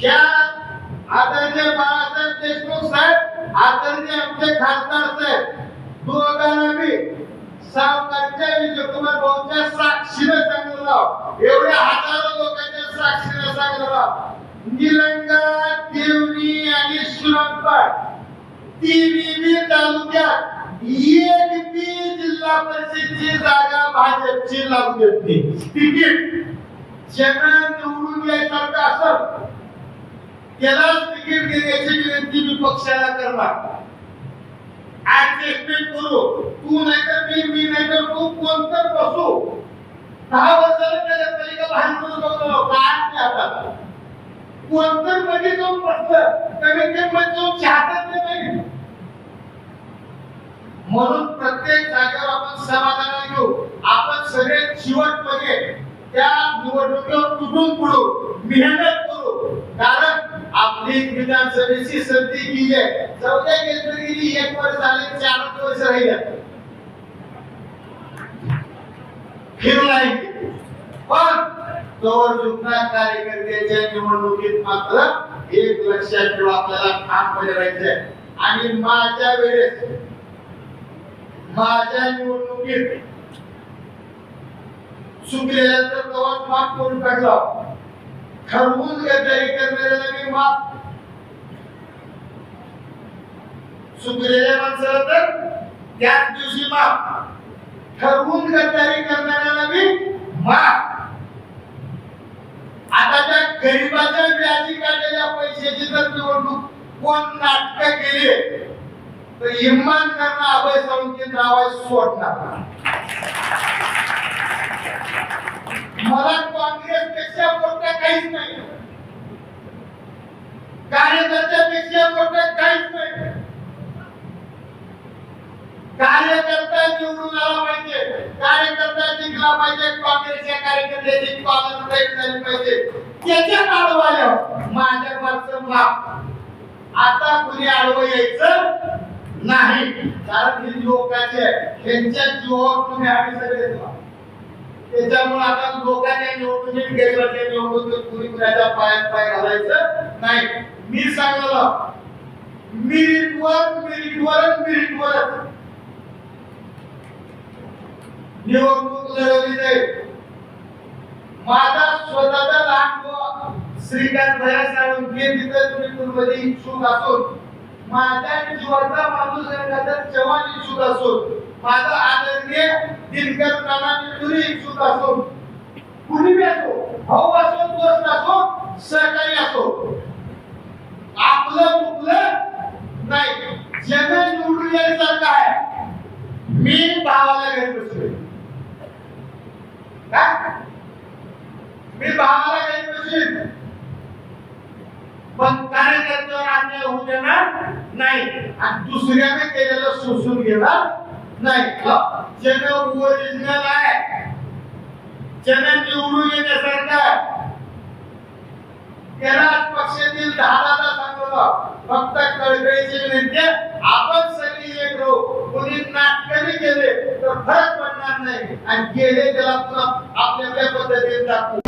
ह्या आदरणीय बाळासाहेब देशमुख साहेब आदरणीय आमचे खासदार साहेब दोघांना मी सावकारच्या विजयकुमार भाऊच्या साक्षीने सांगतो राव एवढ्या हजारो लोकांच्या साक्षीने सांगतो राव निलंगा देवणी आणि श्रीरामपाट तिन्ही तालुक्यात एक बी जिल्हा परिषदची जागा भाजपची लागू देत तिकीट ज्यांना निवडून यायसारखं असं त्यालाच तिकीट देण्याची विनंती मी पक्षाला करणार. ऍडजस्टमेंट करू. तू नाही तर मी मी नाही तर तू कोणतर बसू. दहा वर्षाला त्याच्या पलीकडे भांडण बघतो काय नाही आता कोणतरमध्ये जाऊन बसलं कमीत कमी मध्ये जाऊन चाहतात नाही. म्हणून प्रत्येक जागेवर आपण समाधान घेऊ. आपण सगळे चिवटपणे त्या निवडणुकीवर तुटून पडू. मेहनत कारण विधानसभेची संधी गेली आहे चौथ्या केंद्र गेली एक वर्ष झाले चार वर्ष राहिले. फिरलाय पण तोवर जुना कार्यकर्त्याच्या निवडणुकीत मात्र एक लक्षात ठेवा आपल्याला ठामपणे राहायचंय आणि माझ्या वेळेस माझ्या निवडणुकीत चुकलेल्या तर तेव्हाच माफ करून काढला ठरवून गद्दारी करणाऱ्याला मी माफ चुकलेल्या माणसाला तर त्याच दिवशी माफ. ठरवून गद्दारी करणाऱ्याला मी माफ. आता त्या गरीबाच्या व्याजी काढलेल्या पैशाची जर निवडणूक कोण नाटक केली तर इमानदारनं अभय सावंतचे नाव आहे सोडणार. मला काँग्रेस पेक्षा मोठं काहीच नाही. कार्यकर्त्यापेक्षा मोठं काहीच नाही कार्यकर्ता निवडून आला पाहिजे. कार्यकर्ता जिंकला पाहिजे. काँग्रेसच्या कार्यकर्त्याची पालन झाली पाहिजे. त्याच्या आडवाल्या माझ्या मागचं बाप आता कुणी आडवं यायचं नाही. कारण ही लोकांचे त्यांच्या जीवावर तुम्ही आम्ही सगळे त्याच्यामुळे आता लोकांच्या निवडणुकीत गेल्याच्या निवडणुकीत कुणी कुणाच्या पायात पाय घालायचं नाही. मी सांगलं मिरिटवर मिरिटवर मिरिटवरच. निवडणूक लढवली जाईल. माझा स्वतःचा लहान भाऊ श्रीकांत भया साळुंके तिथे तुम्ही पूर्वजी इच्छुक असून माझ्या जीवाचा माणूस गंगाधर चव्हाण इच्छुक असून माझा आदरणीय दिनकर नाना निटुरी इच्छुक असून कुणी बी असो भाऊ असो दोस्त असो सहकारी असो आपलं मुकलं नाही. जग निवडून यायसारखं आहे. मी भावाला घरी बसलोय काय मी भावाला काही बसलोय पण कार्यकर्त्यावर अन्याय होऊ देणार नाही. आणि दुसऱ्याने केलेलं शोषून घेणार नाही. ज्यानं ओरिजिनल आहे ज्यानं निवडून येण्यासारखं आहे. त्याला पक्षातील दहाला सांगलं फक्त कळकळीची विनंती आपण सगळी एक राहू. कोणी नाटकही केले तर फरक पडणार नाही. आणि गेले त्याला पुन्हा आपल्या पद्धतीने दाखवू.